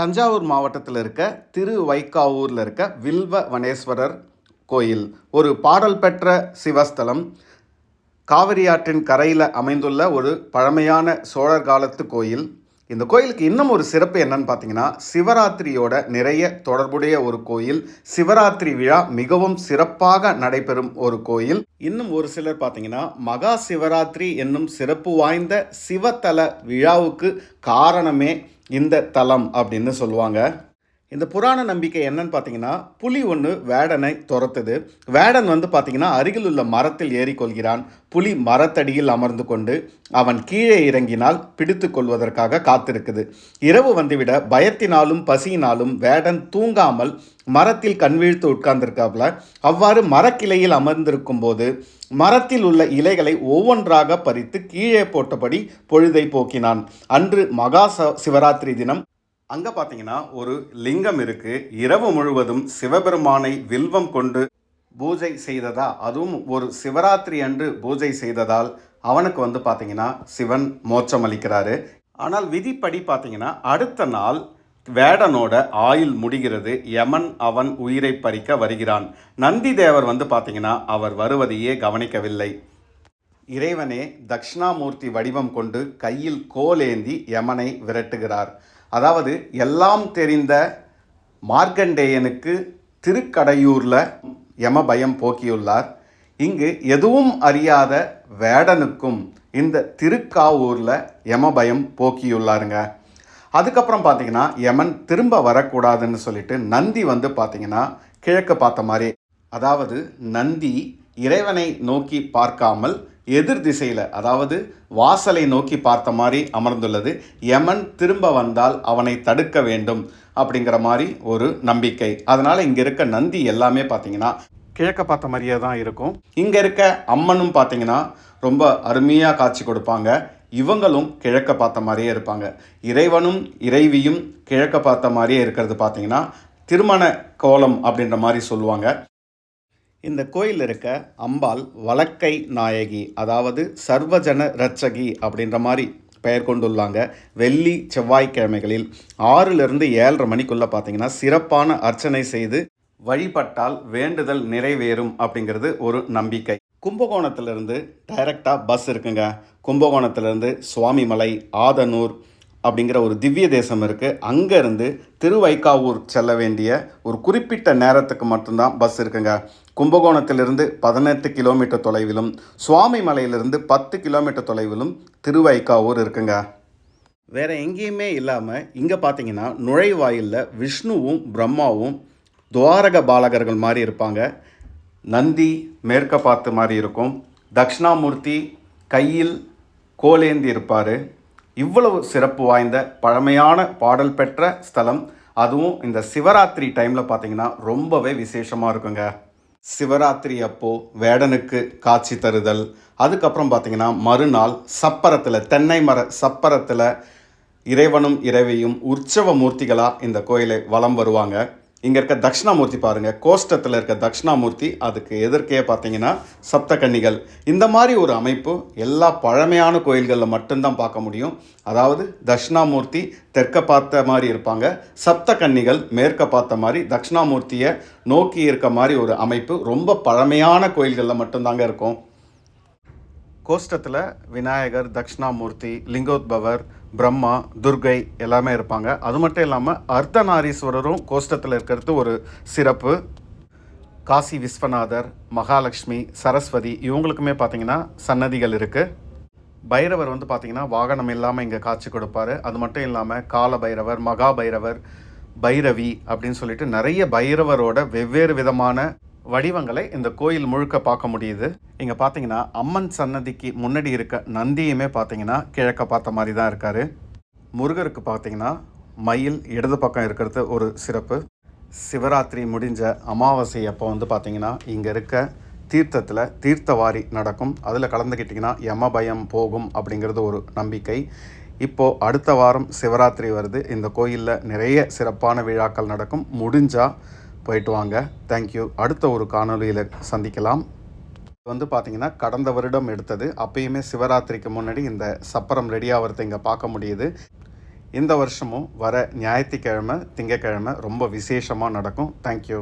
தஞ்சாவூர் மாவட்டத்தில் இருக்க திரு வைக்காவூரில் இருக்க வில்வ வனேஸ்வரர் கோயில் ஒரு பாடல் பெற்ற சிவஸ்தலம் காவிரி ஆற்றின் கரையில் அமைந்துள்ள ஒரு பழமையான சோழர் காலத்து கோயில். இந்த கோயிலுக்கு இன்னும் ஒரு சிறப்பு என்னன்னு பார்த்தீங்கன்னா சிவராத்திரியோட நிறைய தொடர்புடைய ஒரு கோயில் சிவராத்திரி விழா மிகவும் சிறப்பாக நடைபெறும் ஒரு கோயில். இன்னும் ஒரு சிலர் பார்த்தீங்கன்னா மகா சிவராத்திரி என்னும் சிறப்பு வாய்ந்த சிவத்தல விழாவுக்கு காரணமே இந்த தலம் அப்படின்னு சொல்லுவாங்க. இந்த புராண நம்பிக்கை என்னன்னு பார்த்தீங்கன்னா புலி ஒன்று வேடனை துரத்துது. வேடன் வந்து பார்த்தீங்கன்னா அருகில் உள்ள மரத்தில் ஏறிக்கொள்கிறான். புலி மரத்தடியில் அமர்ந்து கொண்டு அவன் கீழே இறங்கினால் பிடித்து கொள்வதற்காக காத்திருக்குது. இரவு வந்துவிட பயத்தினாலும் பசியினாலும் வேடன் தூங்காமல் மரத்தில் கண்விழித்து உட்கார்ந்திருக்காப்புல அவ்வாறு மரக்கிளையில் அமர்ந்திருக்கும் போது மரத்தில் உள்ள இலைகளை ஒவ்வொன்றாக பறித்து கீழே போட்டபடி பொழுதை போக்கினான். அன்று மகா சிவராத்திரி தினம் அங்கே பார்த்தீங்கன்னா ஒரு லிங்கம் இருக்கு. இரவு முழுவதும் சிவபெருமானை வில்வம் கொண்டு பூஜை செய்ததா அதுவும் ஒரு சிவராத்திரி அன்று பூஜை செய்ததால் அவனுக்கு வந்து பார்த்தீங்கன்னா சிவன் மோட்சம் அளிக்கிறாரு. ஆனால் விதிப்படி பார்த்தீங்கன்னா அடுத்த நாள் வேடனோட ஆயுள் முடிகிறது. யமன் அவன் உயிரை பறிக்க வருகிறான். நந்தி தேவர் வந்து பார்த்தீங்கன்னா அவர் வருவதையே கவனிக்கவில்லை. இறைவனே தக்ஷணாமூர்த்தி வடிவம் கொண்டு கையில் கோலேந்தி யமனை விரட்டுகிறார். அதாவது எல்லாம் தெரிந்த மார்க்கண்டேயனுக்கு திருக்கடையூரில் யம பயம் போக்கியுள்ளார். இங்கு எதுவும் அறியாத வேடனுக்கும் இந்த திருக்காவூரில் யம பயம் போக்கியுள்ளாருங்க. அதுக்கப்புறம் பார்த்தீங்கன்னா யமன் திரும்ப வரக்கூடாதுன்னு சொல்லிட்டு நந்தி வந்து பார்த்தீங்கன்னா கிழக்கு பார்த்த மாதிரி அதாவது நந்தி இறைவனை நோக்கி பார்க்காமல் எதிர் திசையில் அதாவது வாசலை நோக்கி பார்த்த மாதிரி அமர்ந்துள்ளது. யமன் திரும்ப வந்தால் அவனை தடுக்க வேண்டும் அப்படிங்கிற மாதிரி ஒரு நம்பிக்கை. அதனால் இங்கே இருக்க நந்தி எல்லாமே பார்த்தீங்கன்னா கிழக்க பார்த்த மாதிரியே தான் இருக்கும். இங்கே இருக்க அம்மனும் பார்த்தீங்கன்னா ரொம்ப அருமையாக காட்சி கொடுப்பாங்க. இவங்களும் கிழக்க பார்த்த மாதிரியே இருப்பாங்க. இறைவனும் இறைவியும் கிழக்க பார்த்த மாதிரியே இருக்கிறது பார்த்தீங்கன்னா திருமண கோலம் அப்படின்ற மாதிரி சொல்லுவாங்க. இந்த கோயில் இருக்க அம்பாள் வலக்கை நாயகி அதாவது சர்வஜன ரட்சகி அப்படின்ற மாதிரி பெயர் கொண்டுள்ளாங்க. வெள்ளி செவ்வாய்க்கிழமைகளில் ஆறிலிருந்து ஏழரை மணிக்குள்ளே பார்த்தீங்கன்னா சிறப்பான அர்ச்சனை செய்து வழிபட்டால் வேண்டுதல் நிறைவேறும் அப்படிங்கிறது ஒரு நம்பிக்கை. கும்பகோணத்திலிருந்து டைரக்டாக பஸ் இருக்குங்க. கும்பகோணத்திலிருந்து சுவாமிமலை ஆதனூர் அப்படிங்கிற ஒரு திவ்ய தேசம் இருக்குது அங்கேருந்து திருவைக்காவூர் செல்ல வேண்டிய ஒரு குறிப்பிட்ட நேரத்துக்கு மட்டும்தான் பஸ் இருக்குங்க. கும்பகோணத்திலிருந்து பதினெட்டு கிலோமீட்டர் தொலைவிலும் சுவாமி மலையிலிருந்து பத்து கிலோமீட்டர் தொலைவிலும் திருவைக்காவூர் இருக்குங்க. வேற எங்கேயுமே இல்லாமல் இங்கே பார்த்தீங்கன்னா நுழைவாயிலில் விஷ்ணுவும் பிரம்மாவும் துவாரக பாலகர்கள் மாதிரி இருப்பாங்க. நந்தி மேற்க பார்த்து மாதிரி இருக்கும். தக்ஷணாமூர்த்தி கையில் கோலேந்தி இருப்பார். இவ்வளவு சிறப்பு வாய்ந்த பழமையான பாடல் பெற்ற ஸ்தலம். அதுவும் இந்த சிவராத்திரி டைமில் பார்த்தீங்கன்னா ரொம்பவே விசேஷமாக இருக்குங்க. சிவராத்திரி அப்போ வேடனுக்கு காட்சி தருதல். அதுக்கப்புறம் பார்த்தீங்கன்னா மறுநாள் சப்பரத்தில் தென்னை மர சப்பரத்தில் இறைவனும் இறைவியும் உற்சவ மூர்த்திகளாக இந்த கோயிலை வலம் வருவாங்க. இங்கே இருக்க தட்சிணாமூர்த்தி பாருங்கள் கோஷ்டத்தில் இருக்க தட்சிணாமூர்த்தி அதுக்கு எதிர்க்கே பார்த்தீங்கன்னா சப்தகன்னிகள். இந்த மாதிரி ஒரு அமைப்பு எல்லா பழமையான கோயில்களில் மட்டும்தான் பார்க்க முடியும். அதாவது தட்சிணாமூர்த்தி தெற்க பார்த்த மாதிரி இருப்பாங்க. சப்தகன்னிகள் மேற்க பார்த்த மாதிரி தட்சிணாமூர்த்தியை நோக்கி இருக்க மாதிரி ஒரு அமைப்பு ரொம்ப பழமையான கோயில்களில் மட்டும்தாங்க இருக்கும். கோஷ்டத்தில் விநாயகர் தட்சிணாமூர்த்தி லிங்கோத்பவர் பிரம்மா துர்கை எல்லாமே இருப்பாங்க. அது மட்டும் இல்லாமல் அர்த்தநாரீஸ்வரரும் கோஷ்டத்தில் இருக்கிறது ஒரு சிறப்பு. காசி விஸ்வநாதர் மகாலட்சுமி சரஸ்வதி இவங்களுக்குமே பார்த்தீங்கன்னா சன்னதிகள் இருக்குது பைரவர் வந்து பார்த்திங்கன்னா வாகனம் இல்லாமல் இங்கே காட்சி கொடுப்பாரு. அது மட்டும் இல்லாமல் கால பைரவர் மகா பைரவர் பைரவி அப்படின்னு சொல்லிட்டு நிறைய பைரவரோட வெவ்வேறு விதமான வடிவங்களை இந்த கோயில் முழுக்க பார்க்க முடியுது. இங்கே பார்த்தீங்கன்னா அம்மன் சன்னதிக்கு முன்னாடி இருக்க நந்தியுமே பார்த்தீங்கன்னா கிழக்க பார்த்த மாதிரி தான் இருக்கார். முருகருக்கு பார்த்தீங்கன்னா மயில் இடது பக்கம் இருக்கிறது ஒரு சிறப்பு. சிவராத்திரி முடிஞ்ச அமாவாசை அப்போ வந்து பார்த்தீங்கன்னா இங்கே இருக்க தீர்த்தத்தில் தீர்த்தவாரி நடக்கும். அதில் கலந்துக்கிட்டிங்கன்னா யம பயம் போகும் அப்படிங்கிறது ஒரு நம்பிக்கை. இப்போது அடுத்த வாரம் சிவராத்திரி வருது. இந்த கோயிலில் நிறைய சிறப்பான விழாக்கள் நடக்கும். முடிஞ்சால் போயிட்டு வாங்க. தேங்க்யூ அடுத்த ஒரு காணொளியில் சந்திக்கலாம். இது வந்து பார்த்தீங்கன்னா கடந்த வருடம் எடுத்தது. அப்பயுமே சிவராத்திரிக்கு முன்னாடி இந்த சப்பரம் ரெடி ஆகிறத இங்கே பார்க்க முடியுது. இந்த வருஷமும் வர ஞாயிற்றுக்கிழமை திங்கக்கிழமை ரொம்ப விசேஷமாக நடக்கும். தேங்க்யூ